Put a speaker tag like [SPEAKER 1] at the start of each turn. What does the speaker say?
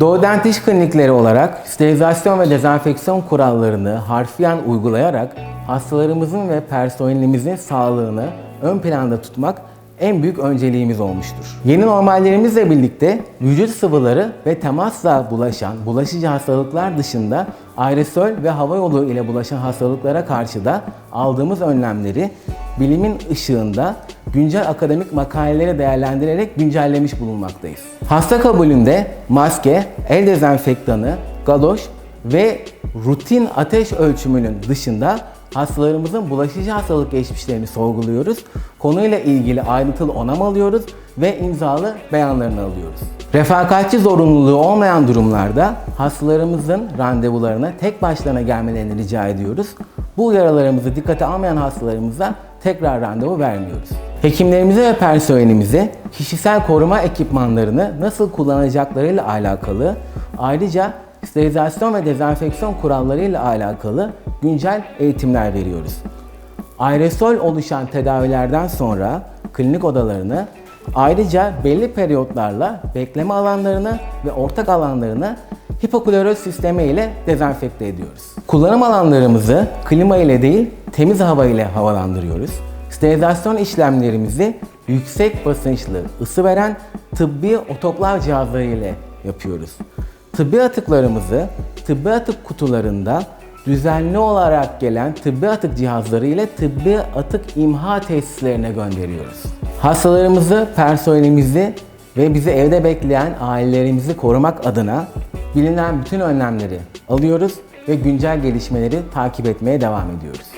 [SPEAKER 1] Doğu Dent Klinikleri olarak sterilizasyon ve dezenfeksiyon kurallarını harfiyen uygulayarak hastalarımızın ve personelimizin sağlığını ön planda tutmak en büyük önceliğimiz olmuştur. Yeni normallerimizle birlikte vücut sıvıları ve temasla bulaşan bulaşıcı hastalıklar dışında aerosol ve hava yolu ile bulaşan hastalıklara karşı da aldığımız önlemleri bilimin ışığında güncel akademik makaleleri değerlendirerek güncellemiş bulunmaktayız. Hasta kabulünde maske, el dezenfektanı, galoş ve rutin ateş ölçümünün dışında hastalarımızın bulaşıcı hastalık geçmişlerini sorguluyoruz. Konuyla ilgili ayrıntılı onam alıyoruz ve imzalı beyanlarını alıyoruz. Refakatçi zorunluluğu olmayan durumlarda hastalarımızın randevularına tek başlarına gelmelerini rica ediyoruz. Bu uyarılarımızı dikkate almayan hastalarımıza tekrar randevu vermiyoruz. Hekimlerimize ve personelimize kişisel koruma ekipmanlarını nasıl kullanacaklarıyla alakalı ayrıca sterilizasyon ve dezenfeksiyon kurallarıyla alakalı güncel eğitimler veriyoruz. Aerosol oluşan tedavilerden sonra klinik odalarını ayrıca belli periyotlarla bekleme alanlarını ve ortak alanlarını hipokloröz sistemi ile dezenfekte ediyoruz. Kullanım alanlarımızı klima ile değil temiz hava ile havalandırıyoruz. Sterilizasyon işlemlerimizi yüksek basınçlı ısı veren tıbbi otoklav cihazları ile yapıyoruz. Tıbbi atıklarımızı tıbbi atık kutularında düzenli olarak gelen tıbbi atık cihazları ile tıbbi atık imha tesislerine gönderiyoruz. Hastalarımızı, personelimizi ve bizi evde bekleyen ailelerimizi korumak adına bilinen bütün önlemleri alıyoruz ve güncel gelişmeleri takip etmeye devam ediyoruz.